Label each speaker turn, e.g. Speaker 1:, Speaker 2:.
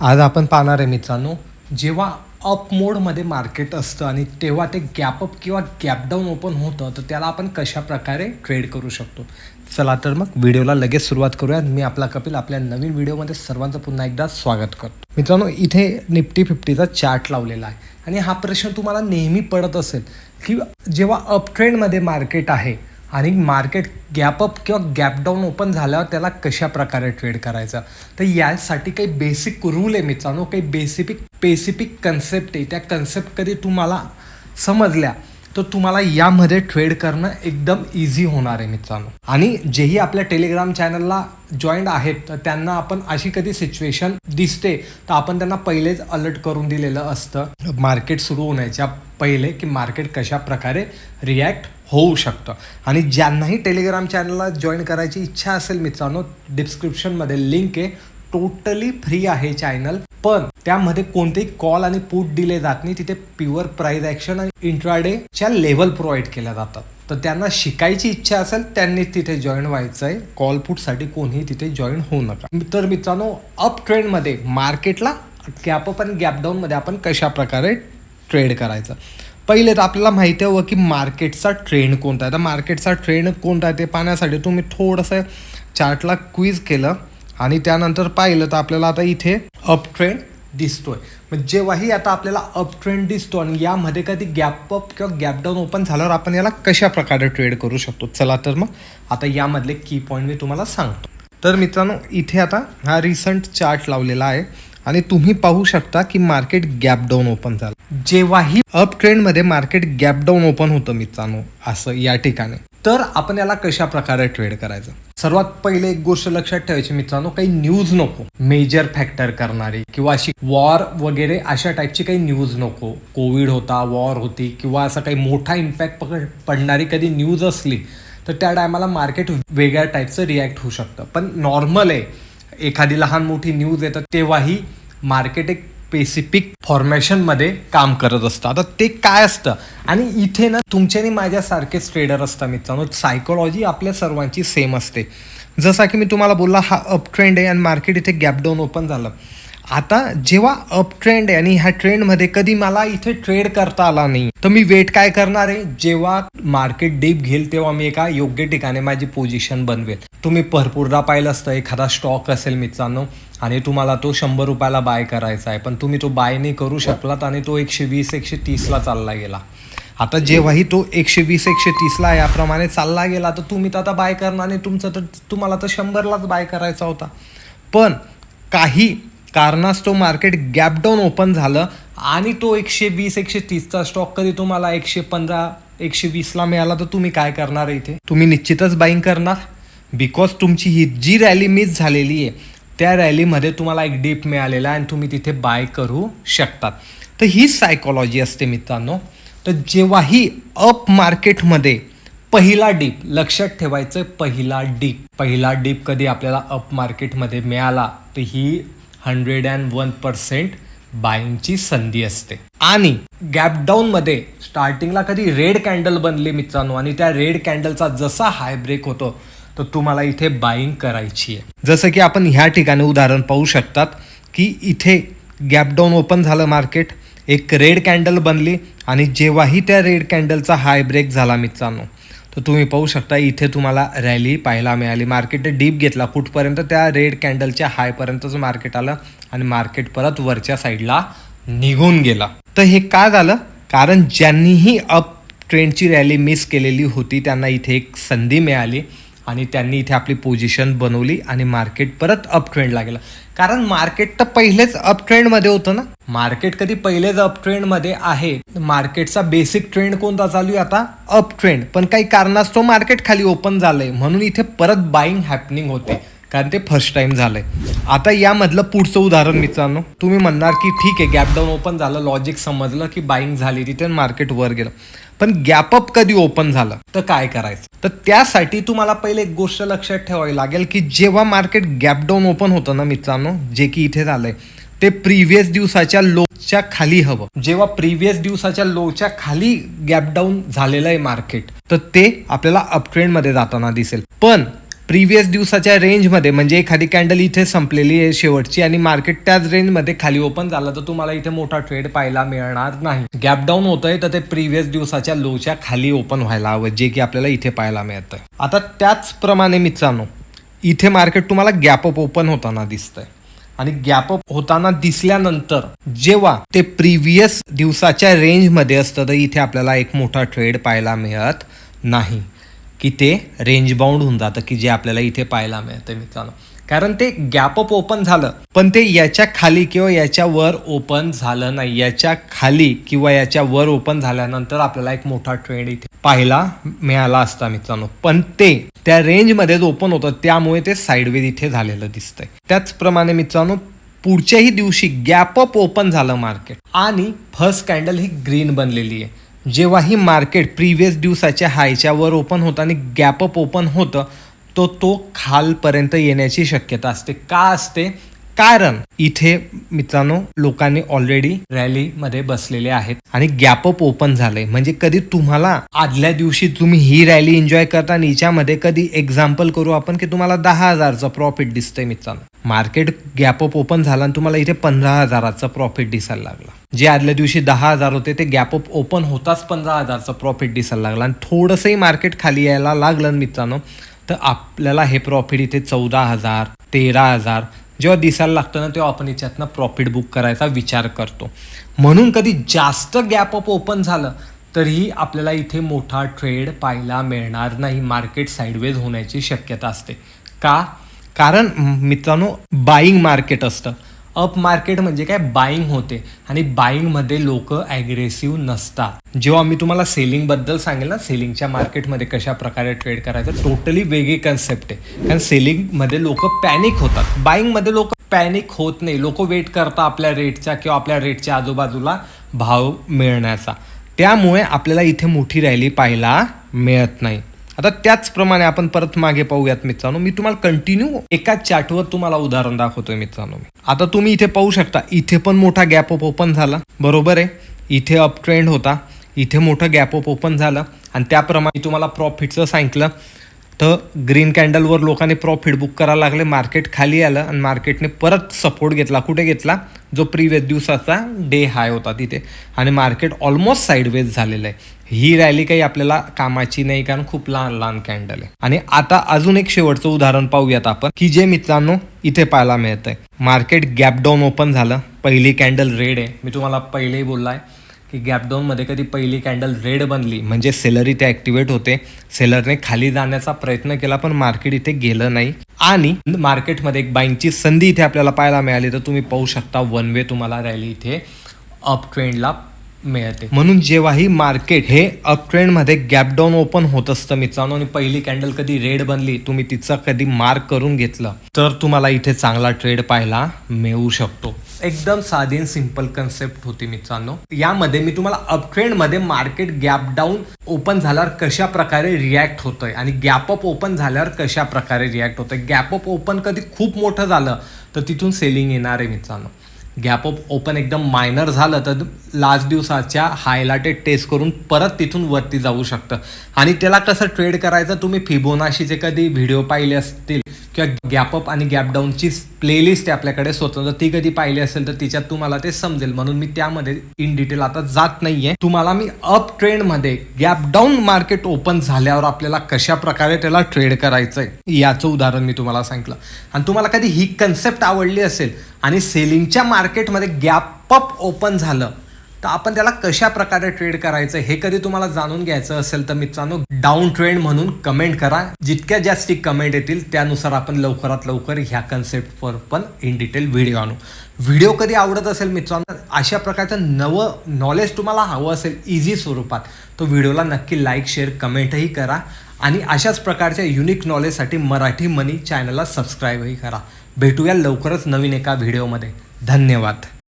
Speaker 1: आज आपण पाहणार आहे मित्रांनो जेव्हा अप मोडमध्ये मार्केट असतं आणि तेव्हा ते गॅप अप किंवा गॅप डाऊन ओपन होतं तर त्याला आपण कशा प्रकारे ट्रेड करू शकतो? चला तर मग व्हिडिओला लगेच सुरुवात करूयात. मी आपला कपिल आपल्या नवीन व्हिडिओमध्ये सर्वांचं पुन्हा एकदा स्वागत करतो. मित्रांनो इथे निफ्टी फिफ्टीचा चार्ट लावलेला आहे. आणि हा प्रश्न तुम्हाला नेहमी पडत असेल की जेव्हा अप ट्रेंडमध्ये मार्केट आहे आणि मार्केट गॅप अप किंवा गॅप डाऊन ओपन झाल्यावर त्याला कशा प्रकारे ट्रेड करायचं? तर यासाठी काही बेसिक रूल आहे मित्रांनो काही बेसिफिक स्पेसिफिक कन्सेप्ट आहे. त्या कन्सेप्ट कधी तुम्हाला समजल्या तर तुम्हाला यामध्ये ट्रेड करणं एकदम इझी होणार आहे मित्रांनो. आणि जेही आपल्या टेलिग्राम चॅनलला जॉईंट आहेत तर त्यांना आपण अशी कधी सिच्युएशन दिसते तर आपण त्यांना पहिलेच अलर्ट करून दिलेलं असतं. मार्केट सुरू होण्याच्या पहिले की मार्केट कशा प्रकारे रिॲक्ट होऊ शकतं. आणि ज्यांनाही टेलिग्राम चॅनलला जॉईन करायची इच्छा असेल मित्रांनो डिस्क्रिप्शनमध्ये लिंक आहे. टोटली फ्री आहे चॅनल पण त्यामध्ये कोणतेही कॉल आणि पुट दिले जात नाही. तिथे प्युअर प्राईज ॲक्शन आणि इंट्राडेच्या लेवल प्रोव्हाइड केल्या जातात. तर त्यांना शिकायची इच्छा असेल त्यांनी तिथे जॉईन व्हायचं आहे कॉल पुटसाठी कोणीही तिथे जॉईन होऊ नका. तर मित्रांनो अप ट्रेंडमध्ये मार्केटला गॅप अप आणि गॅपडाऊनमध्ये आपण कशा प्रकारे ट्रेड करायचं? पहिले तर आपल्याला माहिती हवं की मार्केटचा ट्रेंड कोणता आहे. तर मार्केटचा ट्रेंड कोणता आहे ते पाहण्यासाठी तुम्ही थोडंसं चार्टला क्विज केलं आणि त्यानंतर पाहिलं तर आपल्याला आता इथे अप ट्रेंड दिसतोय. मग जेव्हाही आता आपल्याला अप ट्रेंड दिसतो आणि यामध्ये कधी गॅप अप किंवा गॅप डाऊन ओपन झाल्यावर आपण याला कशा प्रकारे ट्रेड करू शकतो? चला तर मग आता यामधले की पॉईंट मी तुम्हाला सांगतो. तर मित्रांनो इथे आता हा रिसंट चार्ट लावलेला आहे. आणि तुम्ही पाहू शकता की मार्केट गॅप डाऊन ओपन झालं. जेव्हाही अप ट्रेंडमध्ये मार्केट गॅप डाऊन ओपन होतं मित्रांनो असं या ठिकाणी. तर आपण याला कशा प्रकारे ट्रेड करायचं? सर्वात पहिले एक गोष्ट लक्षात ठेवायची मित्रांनो काही न्यूज नको. मेजर फॅक्टर करणारी किंवा अशी वॉर वगैरे अशा टाईपची काही न्यूज नको. कोविड होता वॉर होती किंवा असा काही मोठा इम्पॅक्ट पकड पडणारी कधी न्यूज असली तर त्या टायमाला मार्केट वेगळ्या टाईपचं रिॲक्ट होऊ शकतं. पण नॉर्मल आहे एखादी लहान मोठी न्यूज येतं तेव्हाही मार्केट एक स्पेसिफिक फॉर्मेशनमध्ये काम करत असतं. आता ते काय असतं? आणि इथे ना तुमचे आणि माझ्यासारखेच ट्रेडर असतात मित्रांनो. सायकोलॉजी आपल्या सर्वांची सेम असते. जसा की मी तुम्हाला बोलला हा अप ट्रेंड आहे आणि मार्केट इथे गॅप डाऊन ओपन झालं. आता जेव्हा अप ट्रेंड आहे आणि ह्या ट्रेंडमध्ये कधी मला इथे ट्रेड करता आला नाही तर मी वेट काय करणार आहे? जेव्हा मार्केट डीप घेईल तेव्हा मी एका योग्य ठिकाणी माझी पोझिशन बनवेल. तुम्ही भरपूरदा पाहिलं असतं एखादा स्टॉक असेल मित्रांनो आणि तुम्हाला तो शंभर रुपयाला बाय करायचा आहे. पण तुम्ही तो बाय नाही करू शकलात आणि तो एकशे वीस एकशे तीसला चालला गेला. आता जेव्हाही तो एकशे वीस एकशे तीसला याप्रमाणे चालला गेला तर तुम्ही तर आता बाय करणार नाही. तुमचं तर तुम्हाला तर शंभरलाच बाय करायचा होता. पण काही कारणास्तव मार्केट गॅप डाऊन ओपन झालं आणि तो एकशे वीस एकशे तीसचा स्टॉक कधी तुम्हाला एकशे पंधरा एकशे वीसला मिळाला तर तुम्ही काय करणार इथे? तुम्ही निश्चितच बाईंग करणार. बिकॉज तुमची ही जी रॅली मिस झालेली आहे त्या रॅलीमध्ये तुम्हाला एक डीप मिळालेला आहे आणि तुम्ही तिथे बाय करू शकतात तर ही सायकोलॉजी असते मित्रांनो. तर जेव्हाही अप मार्केटमध्ये पहिला डीप लक्षात ठेवायचं पहिला डीप पहिला डीप कधी आपल्याला अप मार्केटमध्ये मिळाला तर ही हंड्रेड अँड वन पर्सेंट बाईंगची संधी असते. आणि गॅपडाऊनमध्ये स्टार्टिंगला कधी रेड कॅन्डल बनली मित्रांनो आणि त्या रेड कॅन्डलचा जसा हाय ब्रेक होतो तर तुम्हाला इथे बाईंग करायची आहे. जसं की आपण ह्या ठिकाणी उदाहरण पाहू शकतात की इथे गॅप डाऊन ओपन झालं मार्केट एक रेड कॅन्डल बनली आणि जेव्हाही त्या रेड कॅन्डलचा हाय ब्रेक झाला मित्रांनो तर तुम्ही पाहू शकता इथे तुम्हाला रॅली पाहायला मिळाली. मार्केट डीप घेतला. कुठपर्यंत त्या रेड कॅन्डलच्या हायपर्यंतच मार्केट आलं आणि मार्केट परत वरच्या साईडला निघून गेला. तर हे का झालं? कारण ज्यांनीही अप ट्रेंडची रॅली मिस केलेली होती त्यांना इथे एक संधी मिळाली. आणि त्यांनी इथे आपली पोझिशन बनवली आणि मार्केट परत अप ट्रेंडला गेलं. कारण मार्केट तर पहिलेच अप ट्रेंडमध्ये होतं ना. मार्केट कधी पहिलेच अप ट्रेंडमध्ये आहे. मार्केटचा बेसिक ट्रेंड कोणता चालू आहे आता? अप ट्रेंड पण काही कारणास्तव मार्केट खाली ओपन झालंय. म्हणून इथे परत बाईंग हॅपनिंग होते. कारण ते फर्स्ट टाइम झालंय. आता यामधलं पुढचं उदाहरण मित्रांनो. तुम्ही म्हणणार की ठीक आहे गॅप डाऊन ओपन झालं. लॉजिक समजलं की बाईंग झाली तिथे मार्केट वर गेलं. पण गॅप अप कधी ओपन झालं तर काय करायचं? तर त्यासाठी तुम्हाला पहिले एक गोष्ट लक्षात ठेवावी लागेल की जेव्हा मार्केट गॅप डाऊन ओपन होतं ना मित्रांनो जे की इथे झालंय ते प्रिव्हियस दिवसाच्या लोच्या खाली हवं. जेव्हा प्रिव्हियस दिवसाच्या लोच्या खाली गॅप डाऊन झालेलं आहे मार्केट तर ते आपल्याला अपट्रेंडमध्ये जाताना दिसेल. पण प्रिव्हियस दिवसाच्या रेंजमध्ये म्हणजे एखादी कॅन्डल इथे संपलेली आहे शेवटची आणि मार्केट त्याच रेंजमध्ये खाली ओपन झालं तर तुम्हाला इथे मोठा ट्रेड पाहायला मिळणार नाही. गॅप डाऊन होतंय तर ते प्रिव्हियस दिवसाच्या लोच्या खाली ओपन व्हायला हवं जे की आपल्याला इथे पाहायला मिळतंय. आता त्याचप्रमाणे मित्रांनो इथे मार्केट तुम्हाला गॅप अप ओपन होताना दिसतंय. आणि गॅप अप होताना दिसल्यानंतर जेव्हा ते प्रिव्हियस दिवसाच्या रेंजमध्ये असतं तर इथे आपल्याला एक मोठा ट्रेड पाहायला मिळत नाही. की ते रेंज बाउंड होऊन जातं की जे आपल्याला इथे पाहायला मिळतं मित्रांनो. कारण ते गॅप अप ओपन झालं. पण ते याच्या खाली किंवा याच्या वर ओपन झालं नाही. याच्या खाली किंवा याच्या वर ओपन झाल्यानंतर आपल्याला एक मोठा ट्रेंड इथे पाहायला मिळाला असता मित्रांनो. पण ते त्या रेंजमध्येच ओपन होतं. त्यामुळे ते साईडवेज इथे झालेलं दिसतंय. त्याचप्रमाणे मित्रांनो पुढच्याही दिवशी गॅप अप ओपन झालं मार्केट आणि फर्स्ट कॅन्डल ही ग्रीन बनलेली आहे. जेव्हा ही मार्केट प्रिव्हियस दिवसाच्या हायच्या वर ओपन होतं आणि गॅपअप ओपन होतं तो तो खालपर्यंत येण्याची शक्यता असते. का असते? कारण इथे मित्रांनो लोकांनी ऑलरेडी रॅलीमध्ये बसलेले आहेत आणि गॅप अप ओपन झालंय. म्हणजे कधी तुम्हाला आदल्या दिवशी तुम्ही ही रॅली एन्जॉय करता आणि हिच्यामध्ये कधी एक्झाम्पल करू आपण की तुम्हाला दहा हजारचं प्रॉफिट दिसतंय मित्रांनो. मार्केट गॅप अप ओपन झाला आणि तुम्हाला इथे पंधरा हजाराचं प्रॉफिट दिसायला लागलं. जे आदल्या दिवशी दहा हजार होते ते गॅप अप ओपन होताच पंधरा हजारचं प्रॉफिट दिसायला लागलं. आणि थोडंसंही मार्केट खाली यायला लागलं मित्रांनो तर आपल्याला हे प्रॉफिट इथे चौदा हजार तेरा हजार जेव्हा दिसायला लागतं ना तेव्हा आपण याच्यातनं प्रॉफिट बुक करायचा विचार करतो. म्हणून कधी जास्त गॅप अप ओपन झालं तरीही आपल्याला इथे मोठा ट्रेड पाहायला मिळणार नाही. मार्केट साईडवेज होण्याची शक्यता असते. का? कारण मित्रांनो बाईंग मार्केट असतं. अप मार्केट म्हणजे काय? बाईंग होते. आणि बाईंगमध्ये लोक ॲग्रेसिव्ह नसतात. जेव्हा मी तुम्हाला सेलिंगबद्दल सांगेल ना सेलिंगच्या मार्केटमध्ये कशा प्रकारे ट्रेड करायचं टोटली वेगळी कन्सेप्ट आहे. कारण सेलिंगमध्ये लोक पॅनिक होतात. बाईंगमध्ये लोक पॅनिक होत नाही. लोक वेट करतात आपल्या रेटच्या किंवा आपल्या रेटच्या आजूबाजूला भाव मिळण्याचा. त्यामुळे आपल्याला इथे मोठी रॅली पाहायला मिळत नाही. आता त्याचप्रमाणे आपण परत मागे पाहूयात मित्रांनो. मी तुम्हाला कंटिन्यू एका चार्टवर तुम्हाला उदाहरण दाखवतोय मित्रांनो आता तुम्ही इथे पाहू शकता. इथे पण मोठा गॅप अप ओपन झाला. बरोबर आहे? इथे अप ट्रेंड होता. इथे मोठं गॅप अप ओपन झालं. आणि त्याप्रमाणे तुम्हाला प्रॉफिटचं सांगितलं. तर ग्रीन कॅन्डलवर लोकांनी प्रॉफिट बुक करायला लागले. मार्केट खाली आलं आणि मार्केटने परत सपोर्ट घेतला. कुठे घेतला? जो प्रिव्हियस दिवसाचा डे हाय होता तिथे. आणि मार्केट ऑलमोस्ट साईडवेज झालेलं आहे. ही रॅली काही आपल्याला कामाची नाही कारण खूप लहान लहान कॅन्डल आहे. आणि आता अजून एक शेवटचं उदाहरण पाहूयात आपण की जे मित्रांनो इथे पाहायला मिळत आहे मार्केट गॅपडाऊन ओपन झालं. पहिली कॅन्डल रेड आहे. मी तुम्हाला पहिलेही बोललाय की गॅपडाऊनमध्ये कधी पहिली कॅन्डल रेड बनली म्हणजे सेलर इथे ॲक्टिवेट होते. सेलरने खाली जाण्याचा प्रयत्न केला पण मार्केट इथे गेलं नाही. आणि मार्केटमध्ये एक बाईंगची संधी इथे आपल्याला पाहायला मिळाली तर तुम्ही पाहू शकता वन वे तुम्हाला रॅली इथे अप ट्रेंडला मिळते. म्हणून जेव्हाही मार्केट हे अप ट्रेंडमध्ये गॅप डाऊन ओपन होत असतं मित्रांनो आणि पहिली कॅन्डल कधी रेड बनली तुम्ही तिचं कधी मार्क करून घेतलं तर तुम्हाला इथे चांगला ट्रेड पाहायला मिळू शकतो. एकदम साधी आणि सिंपल कन्सेप्ट होती मित्रांनो. यामध्ये मी तुम्हाला अप ट्रेंडमध्ये मार्केट गॅप डाऊन ओपन झाल्यावर कशा प्रकारे रिॲक्ट होतंय आणि गॅप अप ओपन झाल्यावर कशा प्रकारे रिॲक्ट होतंय. गॅप अप ओपन कधी खूप मोठं झालं तर तिथून सेलिंग येणार आहे मित्रांनो. गॅप ऑफ ओपन एकदम मायनर झालं तर लास्ट दिवसाच्या हायलाटेड टेस्ट करून परत तिथून वरती जाऊ शकतं. आणि त्याला कसं ट्रेड करायचं? तुम्ही फिबोनाशीचे कधी व्हिडिओ पाहिले असतील? किंवा गॅप अप आणि गॅप डाऊनची प्लेलिस्ट आहे आपल्याकडे. स्वतंत्र ती कधी पाहिली असेल तर तिच्यात तुम्हाला ते समजेल. म्हणून मी त्यामध्ये इन डिटेल आता जात नाहीये. तुम्हाला मी अप ट्रेंडमध्ये गॅप डाऊन मार्केट ओपन झाल्यावर आपल्याला कशा प्रकारे त्याला ट्रेड करायचंय याचं उदाहरण मी तुम्हाला सांगितलं. आणि तुम्हाला कधी ही कन्सेप्ट आवडली असेल आणि सेलिंगच्या मार्केटमध्ये गॅप अप ओपन झालं तर आपण त्याला कशा प्रकारे ट्रेड करायचं हे कधी तुम्हाला जाणून घ्यायचं असेल तर मित्रांनो डाऊन ट्रेंड म्हणून कमेंट करा. जितक्या जास्ती कमेंट येतील त्यानुसार आपण लवकरात लवकर ह्या कन्सेप्टवर पण इन डिटेल व्हिडिओ आणू. व्हिडिओ कधी आवडत असेल मित्रांनो अशा प्रकारचं नवं नॉलेज तुम्हाला हवं असेल इझी स्वरूपात तो व्हिडिओला नक्की लाईक शेअर कमेंटही करा. आणि अशाच प्रकारच्या युनिक नॉलेजसाठी मराठी मनी चॅनलला सबस्क्राईबही करा. भेटूया लवकरच नवीन एका व्हिडिओमध्ये धन्यवाद.